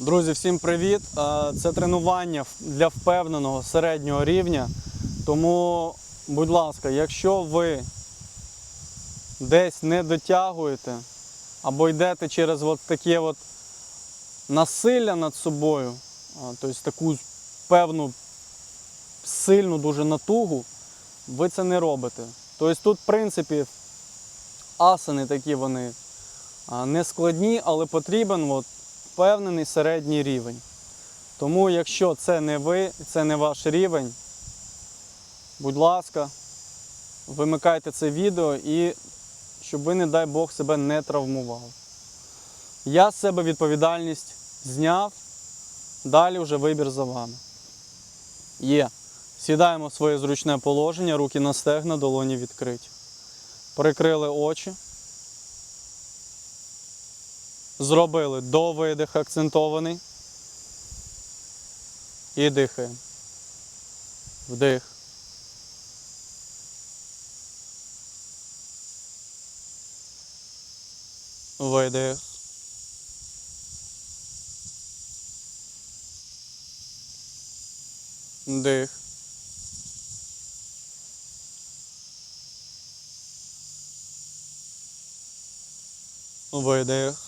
Друзі, всім привіт! Е, Це тренування для впевненого середнього рівня. Тому, будь ласка, якщо ви десь не дотягуєте або йдете через от таке от насилля над собою, тобто таку певну сильну дуже натугу, ви це не робите. Тобто тут, в принципі, асани такі вони а, не складні, але потрібен от впевнений середній рівень. Тому, якщо це не ви, це не ваш рівень, будь ласка, вимикайте це відео і щоб ви, не дай Бог, себе не травмували. Я з себе відповідальність зняв, далі вже вибір за вами. Є. Сідаємо в своє зручне положення, руки на стегна, долоні відкриті. Прикрили очі. Зробили довидих акцентований. І дихаємо. Вдих. Видих. Дих. Видих.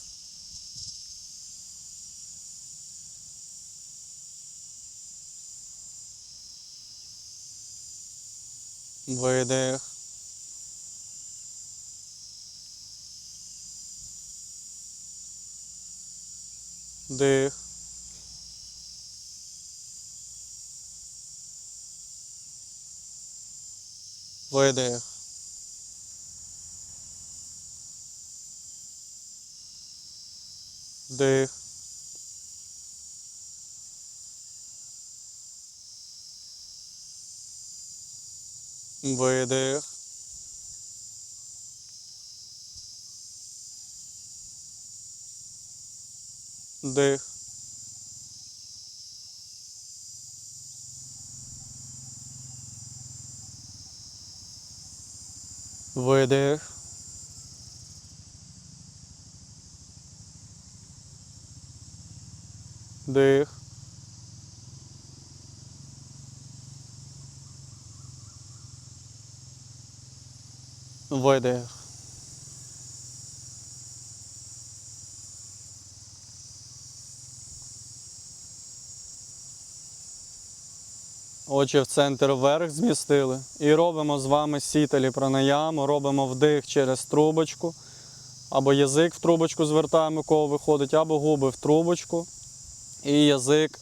Видих. Дих. Видих. Дих. Видих. Дих. Видих. Дих. Видих. Очі в центр вверх змістили. І робимо з вами сітелі пранаяму, робимо вдих через трубочку. Або язик в трубочку звертаємо, кого виходить, або губи в трубочку. І язик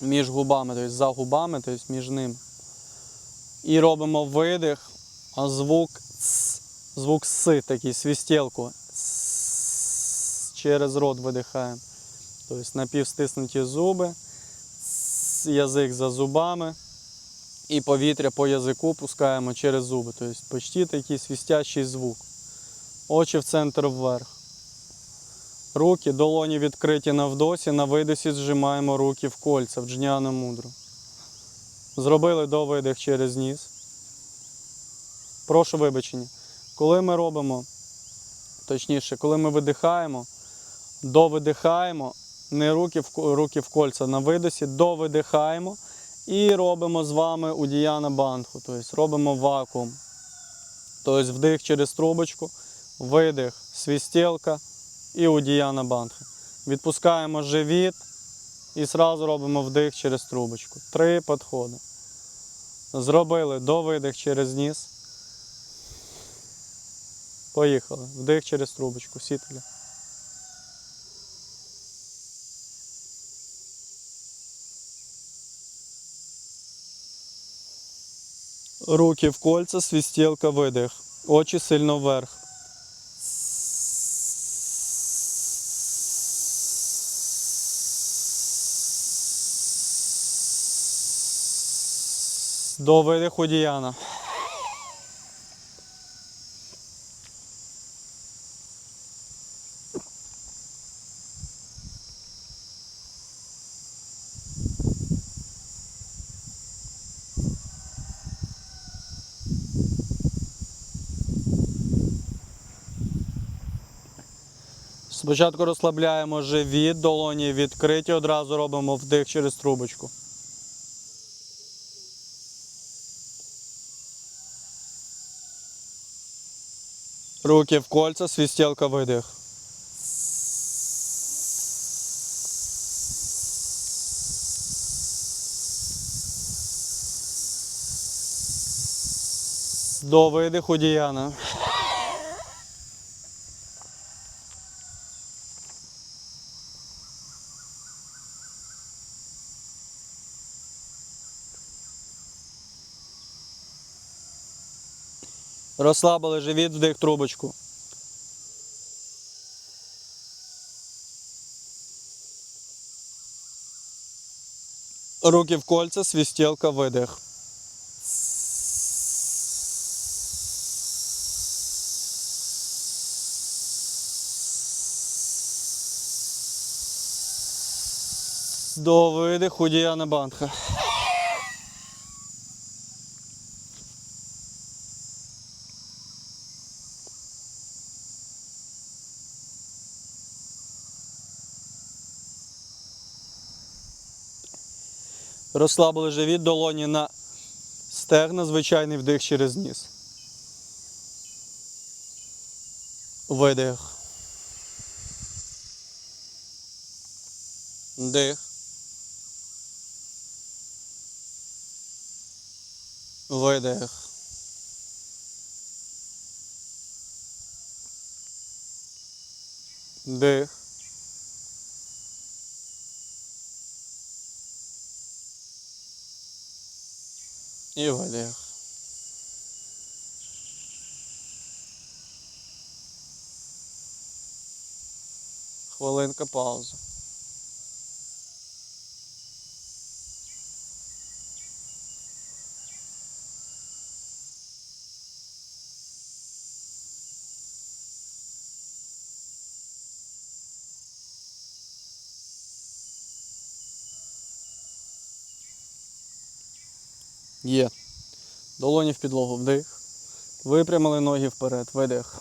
між губами, тобто за губами, тобто між ними. І робимо видих, звук ц, звук с, такий свістілку. С, через рот видихаємо. Тобто напівстиснуті зуби, язик за зубами. І повітря по язику пускаємо через зуби. Тобто почти такий свістящий звук. Очі в центр вверх. Руки, долоні відкриті на вдосі, на видосі зжимаємо руки в кольця, в джняну мудру. Зробили довидих через ніс. Прошу вибачення. Коли ми робимо, точніше, коли ми видихаємо, довидихаємо, не руки в, руки в кольця на видосі, довидихаємо і робимо з вами удіяна бандху, тобто робимо вакуум. Тобто вдих через трубочку, видих, свістілка і удіяна бандха. Відпускаємо живіт і одразу робимо вдих через трубочку. Три підходи. Зробили довидих через ніс. Поїхали. Вдих через трубочку. Сітеля. Руки в кольца, свистелка, видих. Очі сильно вверх. До видиху Діяна. Спочатку розслабляємо живіт, долоні відкриті, одразу робимо вдих через трубочку. Руки в кольца, свистелка, видих. До видиху Діяна. Розслабили живіт, вдих трубочку. Руки в кольца, свистелка, видих. До видиху Діяна Бандха. Розслабили живіт, долоні на стегна, звичайний вдих через ніс. Видих. Вдих. Видих. Вдих. І видих. Хвилинка пауза. Є. Долоні в підлогу вдих. Випрямили ноги вперед, видих.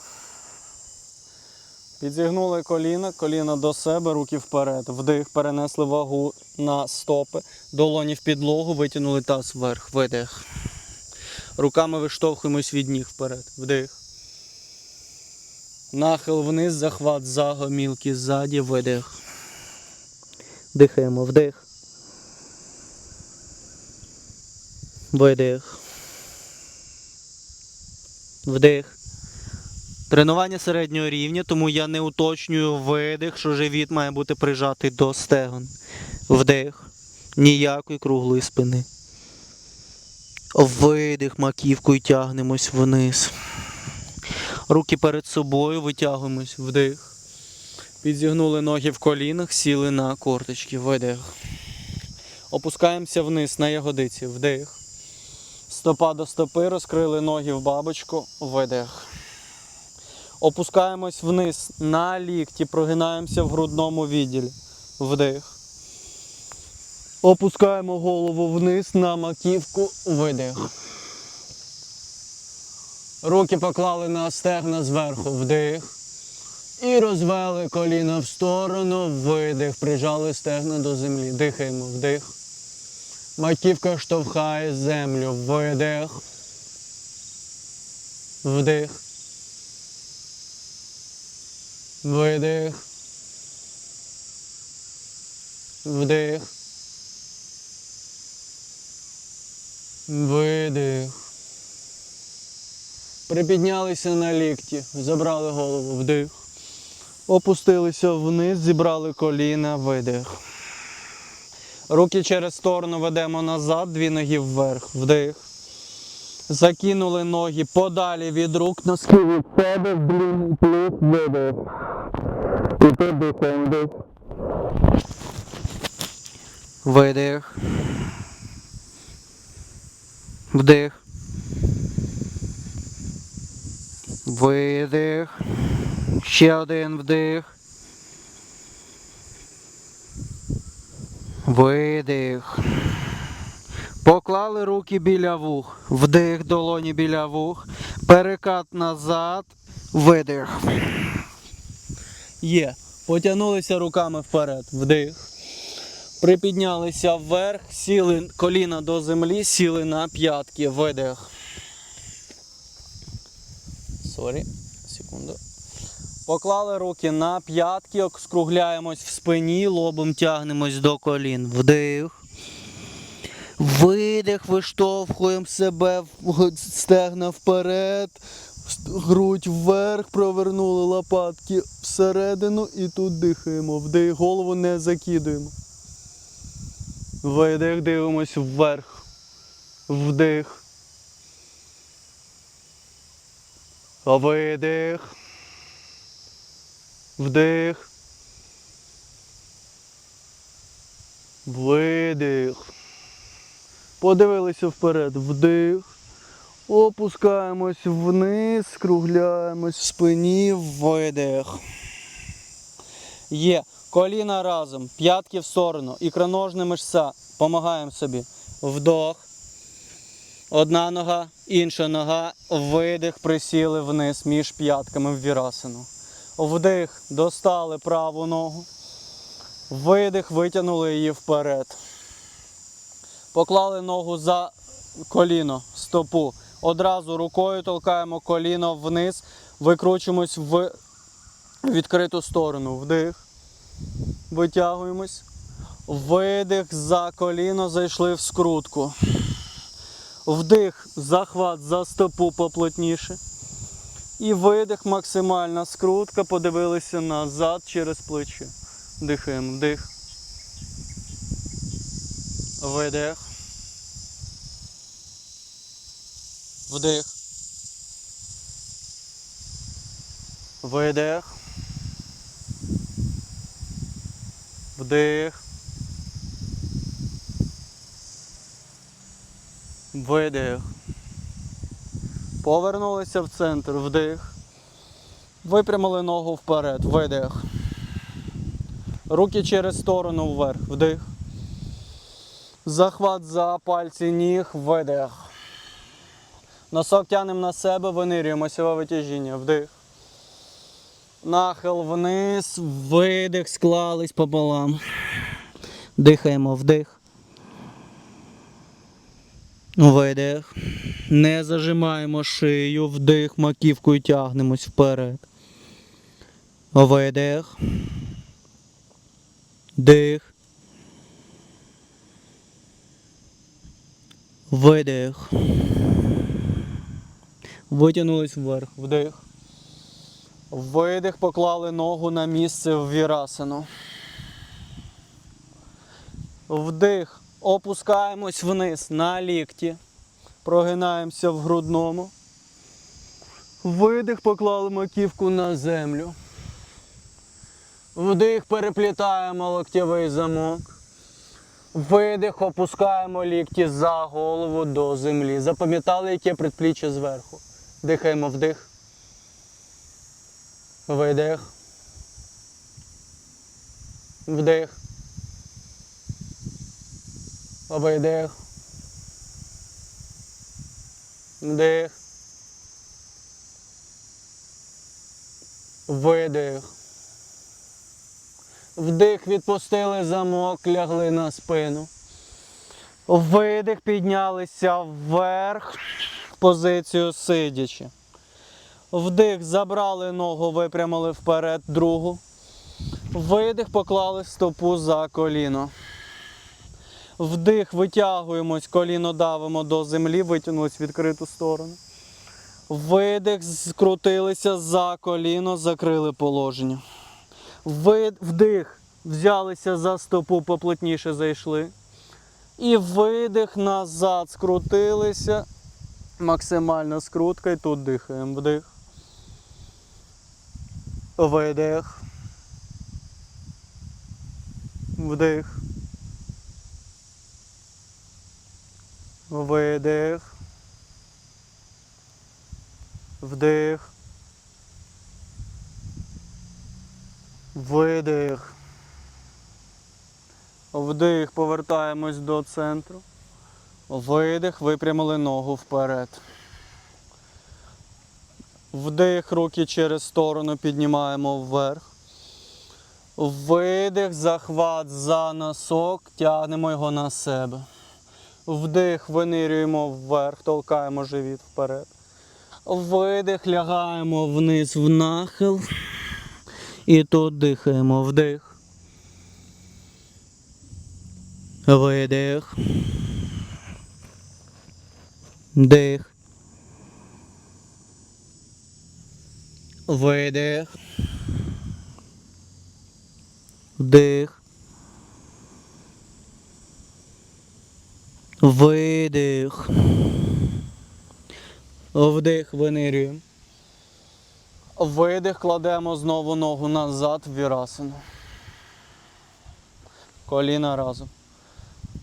Підзігнули коліна, коліна до себе, руки вперед. Вдих, перенесли вагу на стопи. Долоні в підлогу, витягнули таз вверх, видих. Руками виштовхуємось від ніг вперед. Вдих. Нахил вниз, захват за гомілки ззаді, видих. Дихаємо, вдих. Видих. Вдих. Тренування середнього рівня, тому я не уточнюю видих, що живіт має бути прижатий до стегон. Вдих. Ніякої круглої спини. Видих маківкою тягнемось вниз. Руки перед собою витягуємось. Вдих. Підзігнули ноги в колінах, сіли на корточки. Видих. Опускаємося вниз на ягодиці. Вдих. Стопа до стопи, розкрили ноги в бабочку, видих. Опускаємось вниз на лікті, прогинаємося в грудному відділі. Вдих. Опускаємо голову вниз на маківку, видих. Руки поклали на стегна зверху, вдих. І розвели коліна в сторону, видих. Прижали стегна до землі. Дихаємо, вдих. Маківка штовхає землю. Видих. Вдих. Видих. Вдих. Видих. Припіднялися на лікті, забрали голову, вдих. Опустилися вниз, зібрали коліна, видих. Руки через сторону ведемо назад, дві ноги вверх, вдих. Закинули ноги подалі від рук, носки від себе, вдвиг, плюс, видих. І тут вдих. Видих. Вдих. Видих. Ще один вдих. Видих. Поклали руки біля вух. Вдих, долоні біля вух. Перекат назад. Видих. Є. Потягнулися руками вперед. Вдих. Припіднялися вверх, сіли коліна до землі, сіли на п'ятки. Видих. Сорі. Секунду. Поклали руки на п'ятки, скругляємось в спині, лобом тягнемось до колін. Вдих. Видих, виштовхуємо себе, стегна вперед, грудь вверх, провернули лопатки всередину і тут дихаємо. Вдих, голову не закидуємо. Видих, дивимось вверх. Вдих. Видих. Вдих. Видих. Подивилися вперед. Вдих. Опускаємось вниз, скругляємось в спині, видих. Є. Коліна разом, п'ятки в сторону, ікроножне мишця. Помагаємо собі. Вдох. Одна нога, інша нога. Видих, присіли вниз між п'ятками в вірасину. Вдих, достали праву ногу. Видих, витягнули її вперед. Поклали ногу за коліно, стопу. Одразу рукою толкаємо коліно вниз, викручуємось в відкриту сторону. Вдих. Витягуємось. Видих за коліно, зайшли в скрутку. Вдих, захват за стопу поплотніше. І видих, максимальна скрутка, подивилися назад через плечі. Дихаємо, вдих. Видих. Вдих. Видих. Вдих. Видих. Повернулися в центр. Вдих. Випрямили ногу вперед. Видих. Руки через сторону вверх. Вдих. Захват за пальці ніг. Видих. Носок тянемо на себе, винирюємо силове витяжіння. Вдих. Нахил вниз, видих, склались пополам. Дихаємо, вдих. Видих. Не зажимаємо шию, вдих, маківкою тягнемось вперед. Видих. Дих. Видих. Витягнулись вверх. Вдих. Видих, поклали ногу на місце в вірасину. Вдих. Опускаємось вниз на лікті. Прогинаємося в грудному. Видих, поклали маківку на землю. Вдих, переплітаємо локтєвий замок. Видих, опускаємо лікті за голову до землі. Запам'ятали, яке предпліччя зверху. Дихаємо вдих. Видих. Вдих. Видих. Вдих. Видих. Вдих, відпустили замок, лягли на спину. Видих, піднялися вверх позицію сидячи. Вдих, забрали ногу, випрямили вперед другу. Видих, поклали стопу за коліно. Вдих, витягуємось, коліно давимо до землі, витягнулись в відкриту сторону. Видих, скрутилися за коліно, закрили положення. Вдих, взялися за стопу, поплотніше зайшли. І видих назад, скрутилися, Максимальна скрутка і тут дихаємо. Вдих. Видих. Вдих. Видих. Вдих. Видих. Вдих. Повертаємось до центру. Видих. Випрямили ногу вперед. Вдих, руки через сторону піднімаємо вверх. Видих, захват за носок, тягнемо його на себе. Вдих, винирюємо вверх, толкаємо живіт вперед. Видих, лягаємо вниз в нахил. І тут дихаємо. Вдих. Видих. Дих. Видих. Вдих. Видих. Вдих, винирюємо. Видих, кладемо знову ногу назад в вірасину. Коліна разом.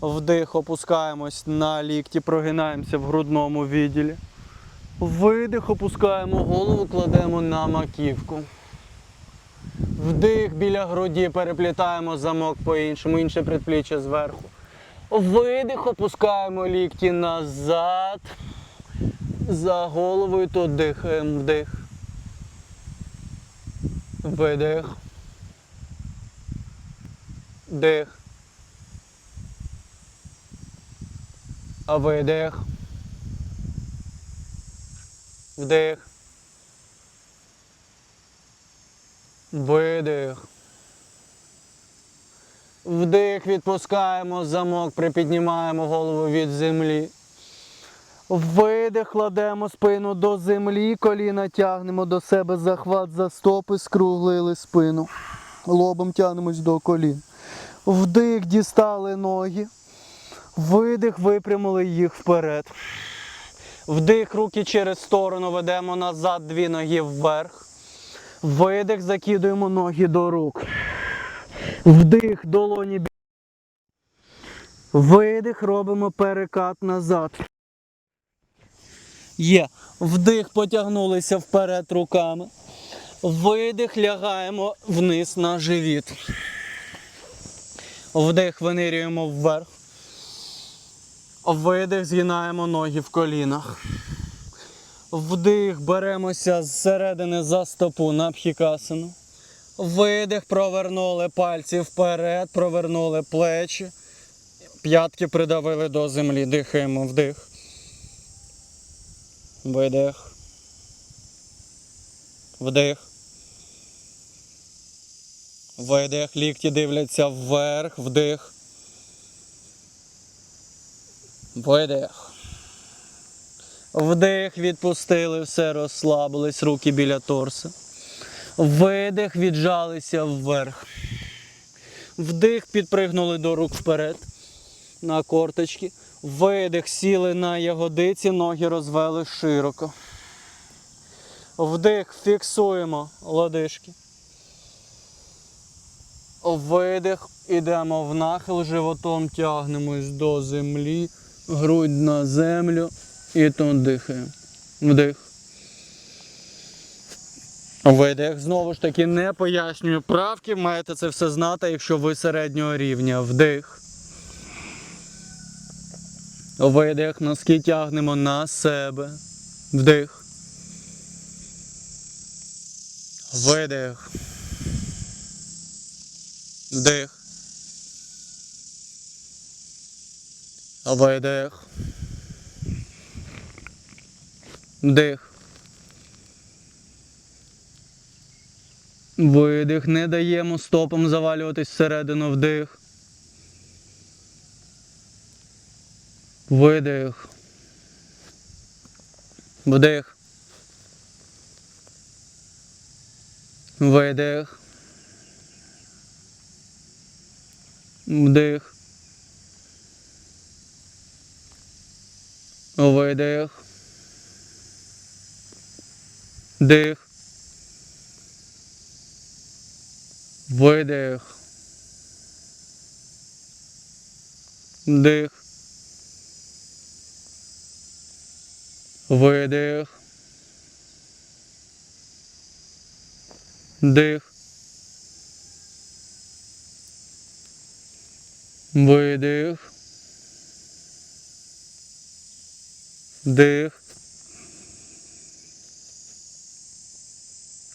Вдих, опускаємось на лікті, прогинаємося в грудному відділі. Видих, опускаємо голову, кладемо на маківку. Вдих біля груді, переплітаємо замок по-іншому, інше предпліччя зверху. Видих, опускаємо лікті назад. За головою тут дихаємо вдих. Видих. Дих. Видих. Вдих. Видих. Вдих, відпускаємо замок, припіднімаємо голову від землі. Видих, кладемо спину до землі, коліна тягнемо до себе захват за стопи, скруглили спину. Лобом тягнемось до колін. Вдих, дістали ноги. Видих, випрямили їх вперед. Вдих, руки через сторону ведемо назад, дві ноги вверх. Видих, закидуємо ноги до рук. Вдих, долоні. Видих, робимо перекат назад. Є. Вдих, потягнулися вперед руками. Видих, лягаємо вниз на живіт. Вдих, винирюємо вверх. Видих, згинаємо ноги в колінах. Вдих, беремося зсередини за стопу на пхікасину. Видих, провернули пальці вперед, провернули плечі. П'ятки придавили до землі. Дихаємо вдих. Видих. Вдих. Видих. Лікті дивляться вверх. Вдих. Видих. Вдих, відпустили, все розслабились, руки біля торса. Видих, віджалися вверх. Вдих, підпригнули до рук вперед. На корточки. Видих, сіли на ягодиці, ноги розвели широко. Вдих, фіксуємо лодишки. Видих, ідемо в нахил, животом тягнемось до землі, грудь на землю і тут дихаємо. Вдих. Видих. Знову ж таки, не пояснюю правки, маєте це все знати, якщо ви середнього рівня. Вдих. Видих, носки тягнемо на себе. Вдих. Видих. Вдих. Видих. Вдих. Видих. Не даємо стопом завалюватись всередину вдих. Видих. Вдих. Видих. Вдих. Видих. Дих. Видих. Дих. Видих. Дих. Видих. Дих.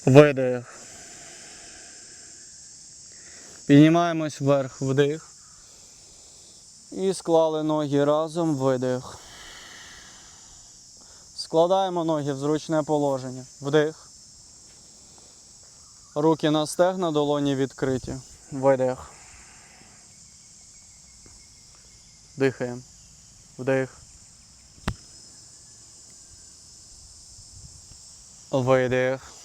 Видих. Піднімаємось вверх, вдих. І склали ноги разом, видих. Складаємо ноги в зручне положення. Вдих. Руки на стегна, долоні відкриті. Видих. Дихаємо. Вдих. Видих.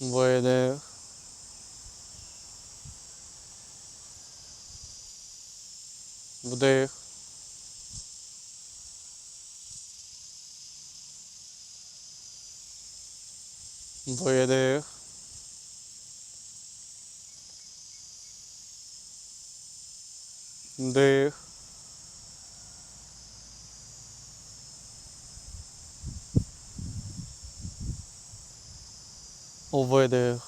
Видих. Вдих. Видих. Дих. Видих.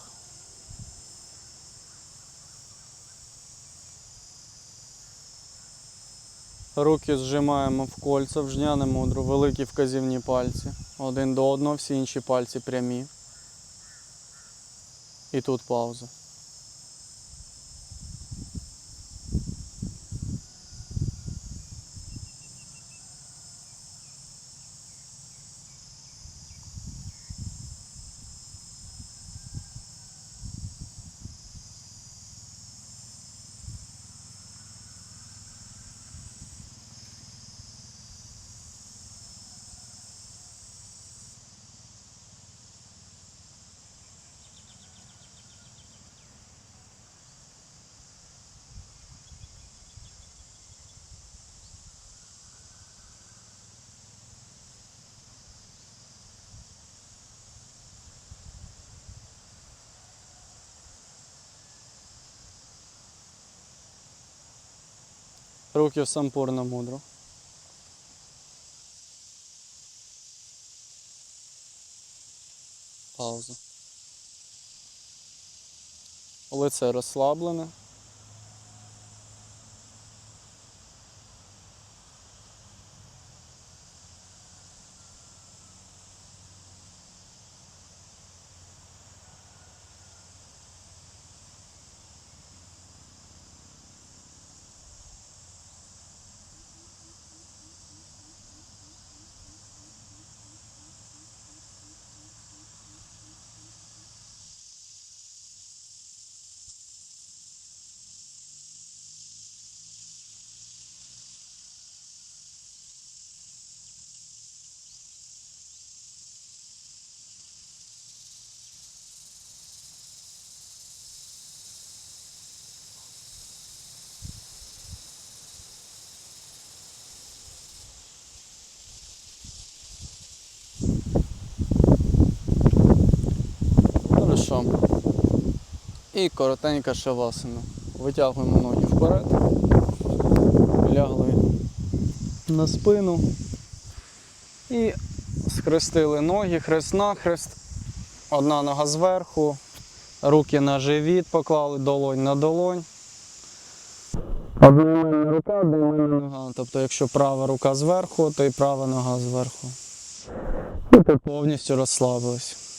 Руки зжимаємо в кольця, в жняне мудро, великі вказівні пальці. Один до одного, всі інші пальці прямі. І тут пауза. Руки в сампурно мудро. Пауза. Лице розслаблене. І коротенька шавасана. Витягуємо ноги вперед. Лягли на спину. І схрестили ноги, хрест нахрест. Одна нога зверху, руки на живіт поклали, долонь на долонь. Одна рука, одна нога. Тобто, якщо права рука зверху, то і права нога зверху. І ти повністю розслабилась.